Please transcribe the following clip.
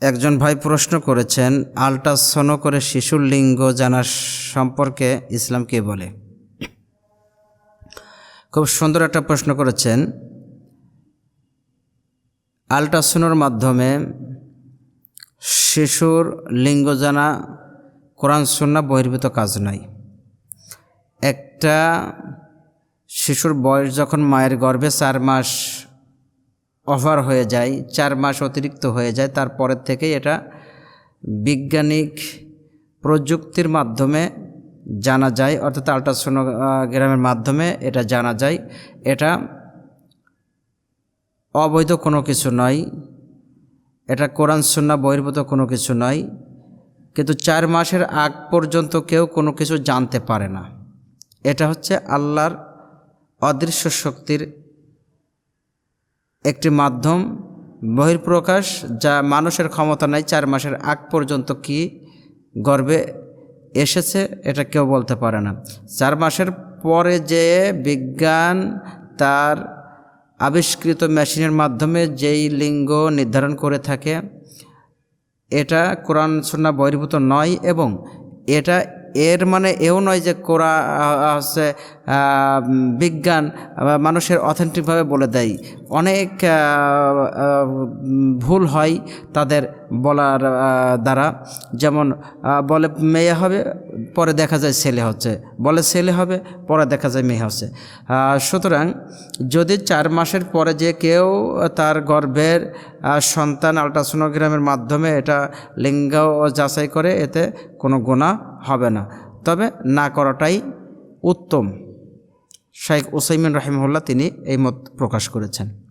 একজন ভাই প্রশ্ন করেছেন, আল্ট্রাসোনো করে শিশুর লিঙ্গ জানার সম্পর্কে ইসলাম কে বলে? খুব সুন্দর একটা প্রশ্ন করেছেন। আল্ট্রাসোনোর মাধ্যমে শিশুর লিঙ্গ জানা কোরআন সুন্না বহির্ভূত কাজ নয়। একটা শিশুর বয়স যখন মায়ের গর্ভে চার মাস ওভার হয়ে যায়, চার মাস অতিরিক্ত হয়ে যায়, তারপরের থেকেই এটা বিজ্ঞানিক প্রযুক্তির মাধ্যমে জানা যায়, অর্থাৎ আল্ট্রাসোনোগ্রামের মাধ্যমে এটা জানা যায়। এটা অবৈধ কোনো কিছু নয়, এটা কোরআন, সুন্না, বহির্ভূত কোনো কিছু নয়, কিন্তু চার মাসের আগ পর্যন্ত কেউ কোনো কিছু জানতে পারে না। এটা হচ্ছে আল্লাহর অদৃশ্য শক্তির একটি মাধ্যম বহির্প্রকাশ যা মানুষের ক্ষমতা নাই চার মাসের আগ পর্যন্ত কি গর্বে এসেছে এটা কেউ বলতে পারে না। চার মাসের পরে যে বিজ্ঞান তার আবিষ্কৃত মেশিনের মাধ্যমে যেই লিঙ্গ নির্ধারণ করে থাকে, এটা কোরআন সুন্না বহির্ভূত নয় এবং এটা এর মানে এও নয় যে কোরা হচ্ছে বিজ্ঞান মানুষের অথেন্টিকভাবে বলে দেয়। অনেক ভুল হয় তাদের বলার দ্বারা। যেমন বলে মেয়ে হবে, পরে দেখা যায় ছেলে হচ্ছে। বলে ছেলে হবে, পরে দেখা যায় মেয়ে হচ্ছে। সুতরাং যদি চার মাসের পরে যে কেউ তার গর্ভের সন্তান আলট্রাসোনোগ্রামের মাধ্যমে এটা লিঙ্গ যাচাই করে, এতে কোনো গোনা হবে না। তবে না করাটাই উত্তম। শাইখ ওসাইমিন রাহিমহুল্লাহ তিনি এই মত প্রকাশ করেছেন।